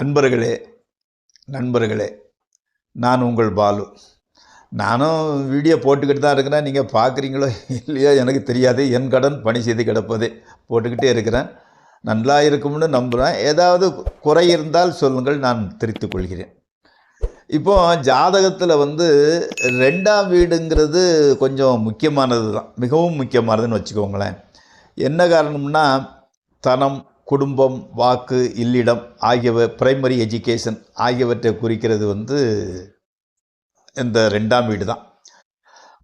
அன்பர்களே நண்பர்களே நான் உங்கள் பாலு. நானும் வீடியோ போட்டுக்கிட்டு தான் இருக்கிறேன். நீங்கள் பார்க்குறீங்களோ இல்லையோ எனக்கு தெரியாது. என் கடன் பணி செய்து கிடப்பதே. போட்டுக்கிட்டே இருக்கிறேன். நல்லா இருக்கும்னு நம்புகிறேன் ஏதாவது குறை இருந்தால் சொல்லுங்கள். நான் திருத்திக் கொள்கிறேன். இப்போ ஜாதகத்தில் வந்து ரெண்டாம் வீடுங்கிறது கொஞ்சம் முக்கியமானது தான் மிகவும் முக்கியமானதுன்னு வச்சுக்கோங்களேன். என்ன காரணம்னா தனம் குடும்பம் வாக்கு இல்லிடம் ஆகியவை பிரைமரி எஜுகேஷன் ஆகியவற்றை குறிக்கிறது வந்து இந்த ரெண்டாம் வீடு தான்.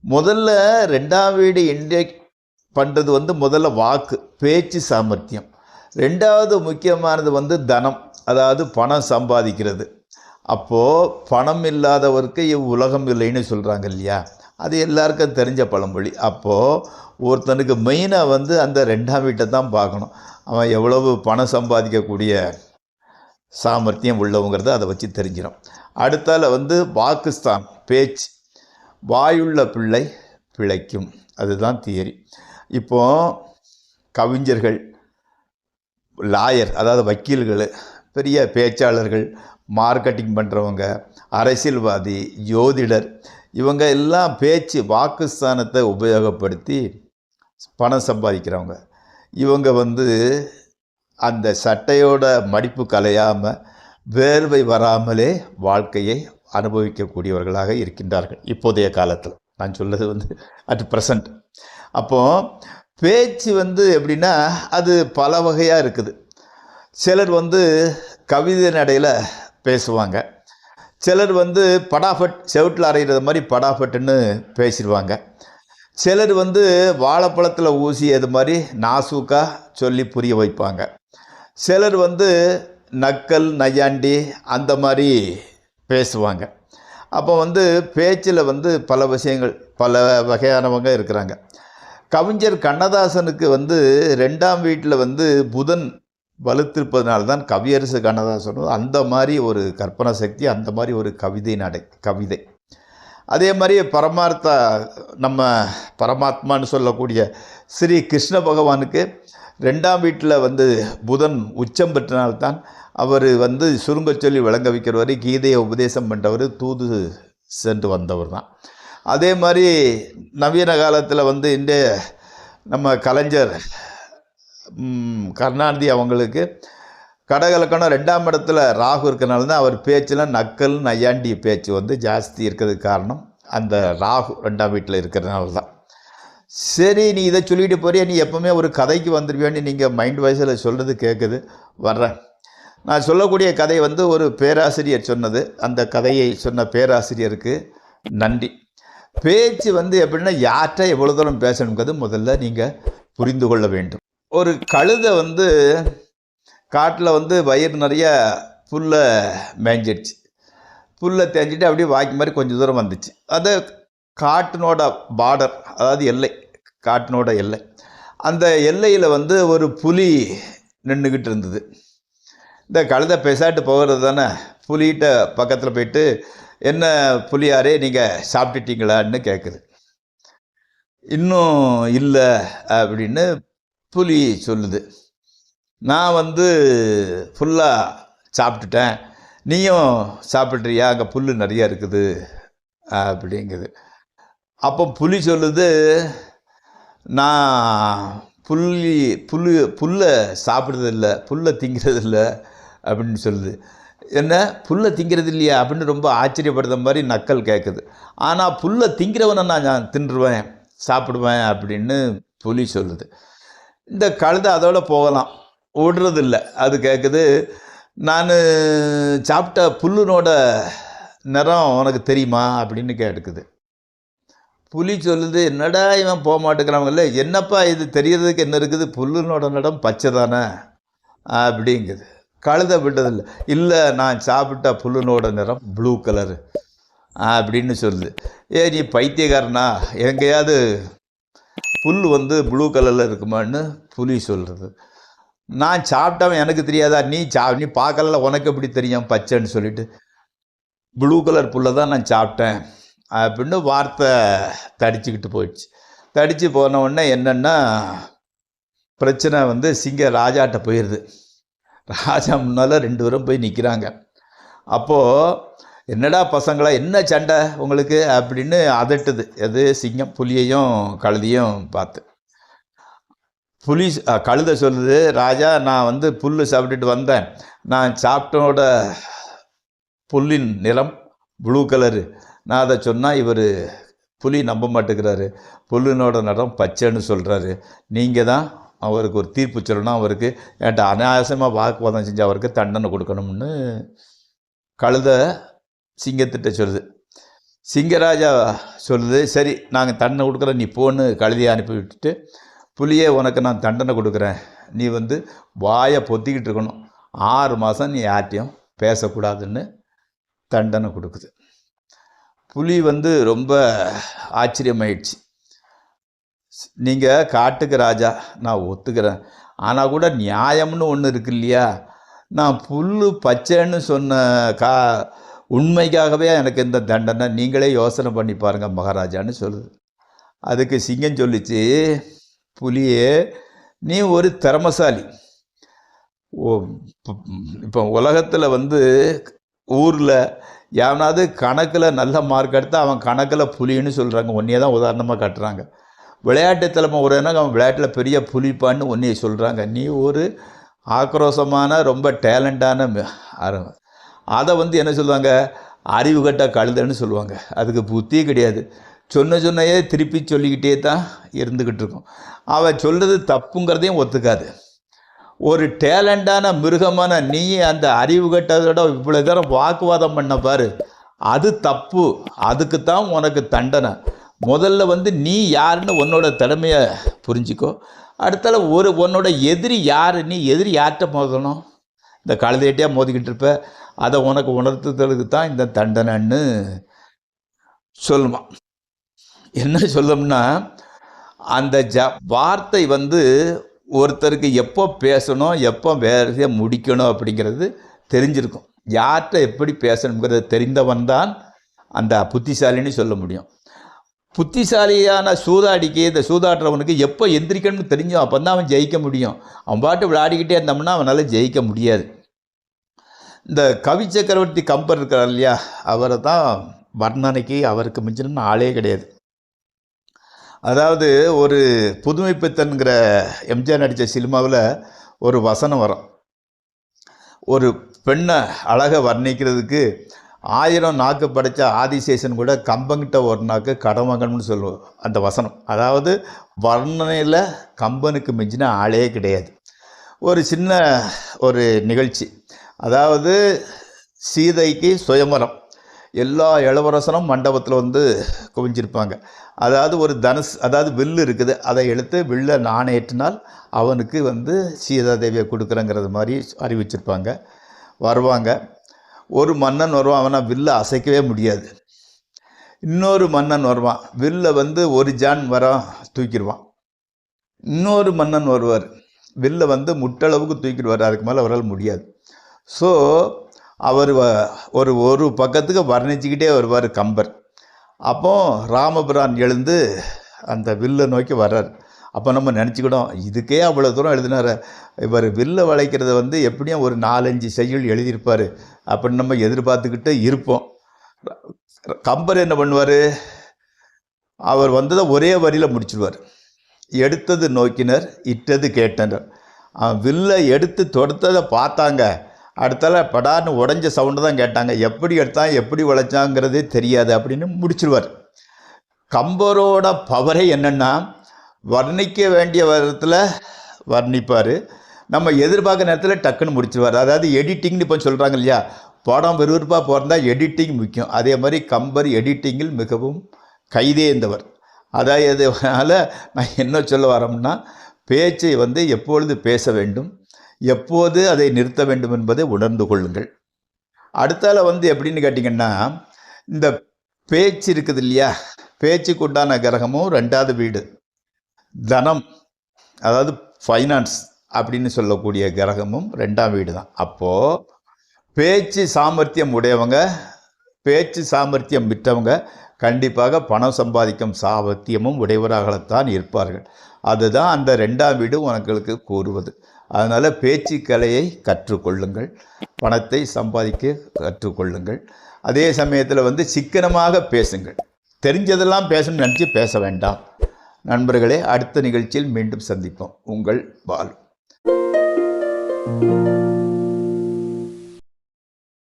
முதல்ல ரெண்டாம் வீடு இன்டேக் பண்ணுறது வந்து முதல்ல வாக்கு பேச்சு சாமர்த்தியம். ரெண்டாவது முக்கியமானது வந்து தனம் அதாவது பணம் சம்பாதிக்கிறது. அப்போது பணம் இல்லாதவருக்கு இவ்வுலகம் இல்லைன்னு சொல்கிறாங்க இல்லையா? அது எல்லாருக்கும் தெரிஞ்ச பழமொழி. அப்போது ஒருத்தனுக்கு மெயினாக வந்து அந்த ரெண்டாம் வீட்டை தான் பார்க்கணும். அவன் எவ்வளவு பணம் சம்பாதிக்கக்கூடிய சாமர்த்தியம் உள்ளவங்கிறத அதை வச்சு தெரிஞ்சிடும். அடுத்தால வந்து வாக்குஸ்தான் பேச்சு. வாயுள்ள பிள்ளை பிழைக்கும். அதுதான் தியரி. இப்போ கவிஞர்கள் லாயர் அதாவது வக்கீல்கள் பெரிய பேச்சாளர்கள் மார்க்கெட்டிங் பண்ணுறவங்க அரசியல்வாதி ஜோதிடர் இவங்க எல்லாம் பேச்சு வாக்குஸ்தானத்தை உபயோகப்படுத்தி பணம் சம்பாதிக்கிறவங்க. இவங்க வந்து அந்த சட்டையோட மடிப்பு கலையாமல் வேர்வை வராமலே வாழ்க்கையை அனுபவிக்கக்கூடியவர்களாக இருக்கின்றார்கள் இப்போதைய காலத்தில். நான் சொல்வது வந்து அட் ப்ரெசண்ட் அப்போது பேச்சு வந்து எப்படின்னா அது பல வகையாக இருக்குது. சிலர் வந்து கவிதை நடையில் பேசுவாங்க. சிலர் வந்து படாஃபட் செவுட்டில் அரைகிறது மாதிரி படாஃபட்டுன்னு பேசிடுவாங்க. சிலர் வந்து வாழைப்பழத்தில் ஊசி அது மாதிரி நாசூக்காக சொல்லி புரிய வைப்பாங்க. சிலர் வந்து நக்கல் நையாண்டி அந்த மாதிரி பேசுவாங்க. அப்போ வந்து பேச்சில் வந்து பல விஷயங்கள் பல வகையானவங்க இருக்கிறாங்க. கவிஞர் கண்ணதாசனுக்கு வந்து ரெண்டாம் வீட்டில் வந்து புதன் வலுத்திருப்பதனால தான் கவியரசு கண்ணதாசனும் அந்த மாதிரி ஒரு கற்பனை சக்தி அந்த மாதிரி ஒரு கவிதை நடை கவிதை. அதே மாதிரி பரமார்த்த நம்ம பரமாத்மான்னு சொல்லக்கூடிய ஸ்ரீ கிருஷ்ண பகவானுக்கு ரெண்டாம் வீட்டில் வந்து புதன் உச்சம் பெற்றனால்தான் அவர் வந்து சுருங்க சொல்லி விளங்க வைக்கிறவர் கீதையை உபதேசம் பண்ணுறவர் தூது சென்று வந்தவர் தான். அதே மாதிரி நவீன காலத்தில் வந்து இன்றைய நம்ம கலைஞர் கருணாநிதி அவங்களுக்கு கடகலக்கணம் ரெண்டாம் இடத்துல ராகு இருக்கிறனால தான் அவர் பேச்சில் நக்கல் நையாண்டி பேச்சு வந்து ஜாஸ்தி இருக்கிறதுக்கு காரணம். அந்த ராகு ரெண்டாம் வீட்டில் இருக்கிறதுனால தான் சரி நீ இதை சொல்லிட்டு போறியா? நீ எப்போவுமே ஒரு கதைக்கு வந்துடுவியான்னு நீங்கள் மைண்ட் வாய்ஸில் சொல்கிறது கேட்குது வர்றேன். நான் சொல்லக்கூடிய கதை வந்து ஒரு பேராசிரியர் சொன்னது. அந்த கதையை சொன்ன பேராசிரியருக்கு நன்றி. பேச்சு வந்து எப்படின்னா யார்கிட்ட எவ்வளோ தூரம் பேசணுங்கிறது முதல்ல நீங்கள் புரிந்து கொள்ள வேண்டும். ஒரு கழுதை வந்து காட்டில் வந்து வயிறு நிறைய புல்லை மேய்ஞ்சிடுச்சு புல்லை தேஞ்சிட்டு அப்படியே வாக்கி மாதிரி கொஞ்சம் தூரம் வந்துச்சு. அது காட்டினோட பார்டர் அதாவது எல்லை காட்டினோட எல்லை. அந்த எல்லையில் வந்து ஒரு புலி நின்றுக்கிட்டு இருந்தது. இந்த கழுதை பெசாட்டு போகிறது தானே புலிகிட்ட பக்கத்தில் போயிட்டு என்ன புலியாரே நீங்கள் சாப்பிட்டுட்டீங்களான்னு கேட்குது இன்னும் இல்லை அப்படின்னு புலி சொல்லுது. நான் வந்து ஃபுல்லாக சாப்பிட்டுட்டேன். நீயும் சாப்பிட்றியா? அங்கே புல் நிறையா இருக்குது. அப்படிங்குது. அப்போ புலி சொல்லுது நான் புள்ளி புல்லு புல்லை சாப்பிட்றதில்ல புல்லை திங்கிறதில்ல அப்படின்னு சொல்லுது. என்ன? புல்லை திங்கிறது இல்லையா அப்படின்னு ரொம்ப ஆச்சரியப்படுற மாதிரி நக்கல் கேட்குது ஆனால் புல்லை திங்கிறவனை நான் நான் தின்றுவேன் சாப்பிடுவேன் அப்படின்னு புலி சொல்லுது. இந்த கழுதை அதோட போகலாம். விடுறதில்ல அது கேட்குது நான் சாப்பிட்ட புல்லுனோட நிறம் உனக்கு தெரியுமா? அப்படின்னு கேட்டுக்குது. புலி சொல்லுது என்னடா இவன் போக மாட்டேங்கிறாங்கல்ல என்னப்பா இது தெரியறதுக்கு என்ன இருக்குது? புல்லுனோட நிறம் பச்சை தானே? அப்படிங்குது. கழுத விட்டதில்லை. இல்லை நான் சாப்பிட்ட புல்லுனோட நிறம் ப்ளூ கலரு அப்படின்னு சொல்லுது. ஏ நீ பைத்தியக்காரனா? எங்கேயாவது புல் வந்து ப்ளூ கலரில் இருக்குமான்னு? புலி சொல்கிறது நான் சாப்பிட்டவன் எனக்கு தெரியாதா? நீ சா நீ பார்க்கல உனக்கு எப்படி தெரியும்? பச்சைன்னு சொல்லிட்டு. ப்ளூ கலர் புல்லை தான் நான் சாப்பிட்டேன். அப்படின்னு வார்த்தை தடிச்சுக்கிட்டு போயிடுச்சு. தடித்து போன உடனே என்னென்னா பிரச்சனை வந்து சிங்க ராஜாட்ட போயிடுது ராஜா முன்னால் ரெண்டு பேரும் போய் நிற்கிறாங்க அப்போது என்னடா பசங்களா என்ன சண்டை உங்களுக்கு? அப்படின்னு அதட்டுது. எது? சிங்கம் புலியையும் கழுதியும் பார்த்து. புலி கழுதை சொல்லுது ராஜா நான் வந்து புல் சாப்பிட்டுட்டு வந்தேன். நான் சாப்பிட்டோட புல்லின் நிறம் ப்ளூ கலரு நான் அதை சொன்னால் இவர் புலி நம்ப மாட்டேங்கிறாரு. புல்லினோட நிறம் பச்சைன்னு சொல்கிறாரு நீங்கள் தான் அவருக்கு ஒரு தீர்ப்பு சொல்லணும். அவருக்கு என்கிட்ட அனாயாசமாக வாக்குவாதம் செஞ்சு அவருக்கு தண்டனை கொடுக்கணும்னு கழுத சிங்கத்திட்ட சொல்லுது. சிங்கராஜா சொல்லுது சரி நாங்கள் தண்டனை கொடுக்குறோம். நீ போன்னு கழுதியை அனுப்பி விட்டுட்டு புலியே உனக்கு நான் தண்டனை கொடுக்குறேன். நீ வந்து வாயை பொத்திக்கிட்டு இருக்கணும். ஆறு மாதம் நீ யார்ட்டையும் பேசக்கூடாதுன்னு தண்டனை கொடுக்குது. புலி வந்து ரொம்ப ஆச்சரியமாயிடுச்சு. நீங்கள் காட்டுக்கு ராஜா நான் ஒத்துக்கிறேன். ஆனால் கூட நியாயம்னு ஒன்று இருக்கு இல்லையா? நான் புல் பச்சைன்னு சொன்ன கா உண்மைக்காகவே எனக்கு இந்த தண்டனை நீங்களே யோசனை பண்ணி பாருங்கள் மகாராஜான்னு சொல்லுது. அதுக்கு சிங்கம் சொல்லிச்சு புலியே நீ ஒரு திறமசாலி. ஓ இப்போ உலகத்தில் வந்து ஊரில் எவனாவது கணக்கில் நல்ல மார்க் எடுத்தால் அவன் கணக்கில் புலின்னு சொல்கிறாங்க ஒன்றையே தான் உதாரணமாக காட்டுறாங்க. விளையாட்டு தலைமை ஒரு அவன் விளையாட்டில் பெரிய புலிப்பான்னு ஒன்றைய சொல்கிறாங்க நீ ஒரு ஆக்ரோஷமான ரொம்ப டேலண்டான அதை வந்து என்ன சொல்லுவாங்க? அறிவு கட்ட கழுதன்னு சொல்லுவாங்க. அதுக்கு புத்தியே கிடையாது. சொன்ன சொன்னையே திருப்பி சொல்லிக்கிட்டே தான் இருந்துக்கிட்டு இருக்கும் அவள் சொல்கிறது தப்புங்கிறதையும் ஒத்துக்காது. ஒரு டேலண்டான மிருகமான நீ அந்த அறிவு கட்டதோட இவ்வளோ தூரம் வாக்குவாதம் பண்ண பாரு. அது தப்பு. அதுக்கு தான் உனக்கு தண்டனை. முதல்ல வந்து நீ யாருன்னு உன்னோட திறமையை புரிஞ்சுக்கோ. அடுத்தால ஒரு உன்னோட எதிரி யார்? நீ எதிரி யார்கிட்ட மோதணும்? இந்த கழுதையிட்டே மோதிக்கிட்டு இருப்ப. அதை உனக்கு உணர்த்துதலுக்கு தான் இந்த தண்டனைன்னு சொல்லுவான். என்ன சொல்லணும்னா அந்த ஜ வார்த்தை வந்து ஒருத்தருக்கு எப்போ பேசணும் எப்போ வேலையை முடிக்கணும் அப்படிங்கிறது தெரிஞ்சிருக்கும். யார்கிட்ட எப்படி பேசணுங்கிறத தெரிந்தவன் தான் அந்த புத்திசாலின்னு சொல்ல முடியும். புத்திசாலியான சூதாடிக்கு இந்த சூதாடுறவனுக்கு எப்போ எந்திரிக்கணும்னு தெரிஞ்சோம் அப்போ தான் அவன் ஜெயிக்க முடியும். அவன் பாட்டு விளையாடிக்கிட்டே இருந்தோம்னா அவனால் ஜெயிக்க முடியாது. இந்த கவி சக்கரவர்த்தி கம்பர் இருக்கார் இல்லையா அவரை தான் வர்ணனைக்கு அவருக்கு மிஞ்சின ஆளே கிடையாது. அதாவது ஒரு புதுமைப்பித்தன்கிற எம்ஜிஆர் நடித்த சினிமாவில் ஒரு வசனம் வரும். ஒரு பெண்ணை அழகை வர்ணிக்கிறதுக்கு ஆயிரம் நாக்கு படைத்த ஆதிசேஷன் கூட கம்பங்கிட்ட ஒரு நாக்கு கடமகன்னு சொல்லுவோம். அந்த வசனம். அதாவது வர்ணனையில் கம்பனுக்கு மிஞ்சின ஆளே கிடையாது. ஒரு சின்ன ஒரு நிகழ்ச்சி. அதாவது சீதைக்கு சுயமரம் எல்லா இளவரசனும் மண்டபத்தில் வந்து குவிஞ்சிருப்பாங்க. அதாவது ஒரு தனுஷ் அதாவது வில்லு இருக்குது. அதை எடுத்து வில்லை நாணேற்றினால் அவனுக்கு வந்து சீதாதேவியை கொடுக்குறேங்கிறது மாதிரி அறிவிச்சிருப்பாங்க. வருவாங்க. ஒரு மன்னன் வருவான். அவனை வில்லை அசைக்கவே முடியாது. இன்னொரு மன்னன் வருவான். வில்லை வந்து ஒரு ஜான் வர தூக்கிடுவான். இன்னொரு மன்னன் வருவார். வில்லை வந்து முட்டளவுக்கு தூக்கிடுவார். அதுக்கு மேலே அவரால் முடியாது. ஸோ அவர் வ- ஒரு ஒரு பக்கத்துக்கு வர்ணிச்சுக்கிட்டே வருவார் கம்பர். அப்போது ராமபிரான் எழுந்து அந்த வில்லை நோக்கி வர்றார். அப்போ நம்ம நினச்சிக்கிட்டோம் இதுக்கே அவ்வளோ தூரம் எழுதினார். இவர் வில்லை வளைக்கிறத வந்து எப்படியும் ஒரு நாலஞ்சு செய்யுள் எழுதியிருப்பார் அப்படின்னு நம்ம எதிர்பார்த்துக்கிட்டு இருப்போம். கம்பர் என்ன பண்ணுவார்? அவர் வந்ததை ஒரே வரியில் முடிச்சிடுவார் எடுத்தது நோக்கினர் இட்டது கேட்டனர். அவன் வில்லை எடுத்து தொடுத்ததை பார்த்தாங்க. அடுத்தால படார்னு உடஞ்ச சவுண்டு தான் கேட்டாங்க. எப்படி எடுத்தான் எப்படி உழைச்சாங்கிறதே தெரியாது அப்படின்னு முடிச்சிருவார். கம்பரோட பவரே என்னென்னா வர்ணிக்க வேண்டிய விதத்தில் வர்ணிப்பார். நம்ம எதிர்பார்க்குற நேரத்தில் டக்குன்னு முடிச்சிருவார். அதாவது எடிட்டிங்னு இப்போ சொல்கிறாங்க இல்லையா? படம் விறுவிறுப்பாக போகிறதா எடிட்டிங் முக்கியம். அதே மாதிரி கம்பர் எடிட்டிங்கில் மிகவும் கைதேந்தவர் அதாவது அதனால் நான் என்ன சொல்ல வரோம்னா பேச்சை வந்து எப்பொழுது பேச வேண்டும் எப்போது அதை நிறுத்த வேண்டும் என்பதை உணர்ந்து கொள்ளுங்கள். அடுத்தால வந்து எப்படின்னு கேட்டிங்கன்னா இந்த பேச்சு இருக்குது இல்லையா? பேச்சுக்கு உண்டான கிரகமும் ரெண்டாவது வீடு. தனம் அதாவது ஃபைனான்ஸ் அப்படின்னு சொல்லக்கூடிய கிரகமும் ரெண்டாம் வீடு தான் அப்போது பேச்சு சாமர்த்தியம் உடையவங்க பேச்சு சாமர்த்தியம் விற்றவங்க கண்டிப்பாக பணம் சம்பாதிக்கும் சாமர்த்தியமும் உடையவராகத்தான் இருப்பார்கள். அதுதான் அந்த ரெண்டாம் வீடு உனங்களுக்கு கூறுவது. அதனால் பேச்சு கலையை கற்றுக்கொள்ளுங்கள். பணத்தை சம்பாதிக்க கற்றுக்கொள்ளுங்கள். அதே சமயத்தில் வந்து சிக்கனமாக பேசுங்கள். தெரிஞ்சதெல்லாம் பேசணும்னு நினச்சி பேச வேண்டாம். நண்பர்களே அடுத்த நிகழ்ச்சியில் மீண்டும் சந்திப்போம். உங்கள் பாலு. thank you